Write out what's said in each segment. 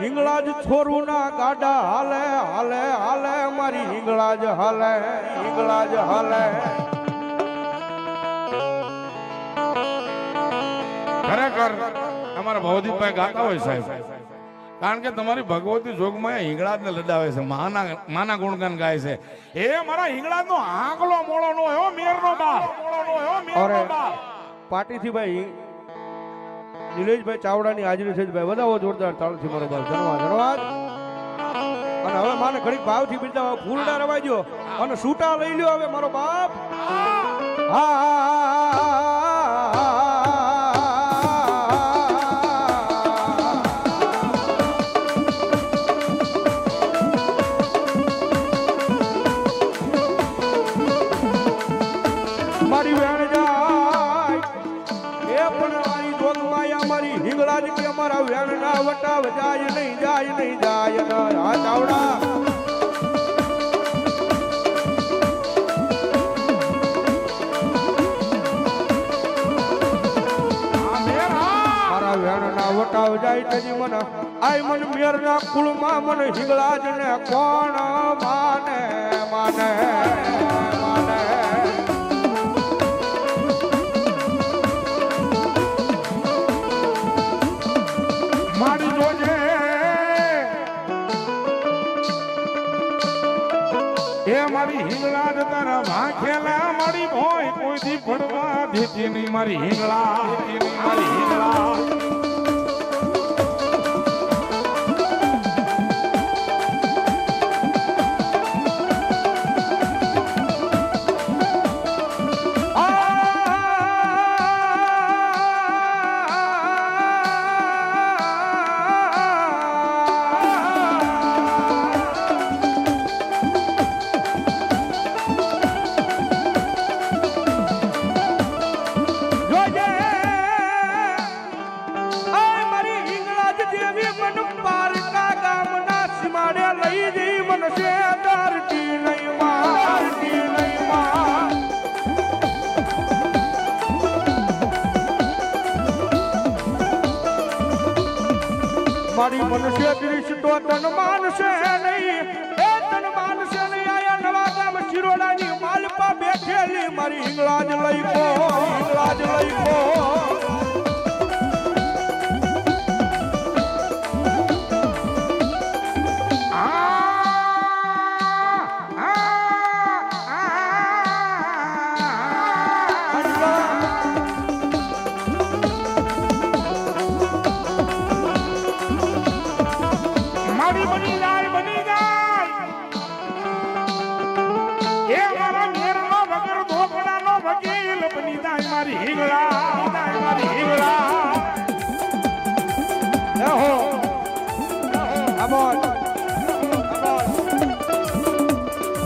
હિંગળાજ છોરું ના ગાડા હાલે હાલે હાલે મારી હિંગળાજ હાલે હિંગળાજ હાલે. ખરેખર અમારા ભવદીપભાઈ ગાતા હોય સાહેબ. કારણ કે તમારી ભગવતી જોગમાં હિંગળાજ ને લડાવે છે માના માના ગુણગાન ગાય છે. એ મારા હિંગળાજ નો આંકલો મોળો નો એવો મેર નો બાપ. મોળો નો એવો મેર બાપ. પાટીથી ભાઈ નિલેશભાઈ ચાવડાની હાજરી છે ભાઈ. વધાવો જોરદાર તાળથી મારો બાપ ધન્યવાદ ધન્યવાદ. અને હવે માને ઘડીક ભાવથી બીજા ફૂલડા રવાજો અને સૂટા લઈ લ્યો હવે મારો બાપ. હા, મારી વેણ માયા મારી હિંગળાજ કે અમારા વેણ ના વટાવ જાય નહીં જાય નહીં, જાય ના. ચાવડા. આ મેર હા મારા વેણ ના વટાવ જાય તજી મન આય મન મેર ના કુળમાં મન હિંગળાજ ને કોણ માને માને? હિંગળા જ તારા ભાખેલા મારી ભોય કોઈથી પડવા દેતી નહીં મારી હિંગળા મારી હિંગળા. માર. મનુષ્ય દ્રિશ તો તન માનશે નહીં. એ તન માનશે નહીં. આયા નવા ગામ શિરોડાની માલપા બેઠેલી. મારી હિંગળાજ લઈ પો, હિંગળાજ લઈ પો.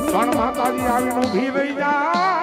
પણ માતાજી આવીને ઊભી રહી જાય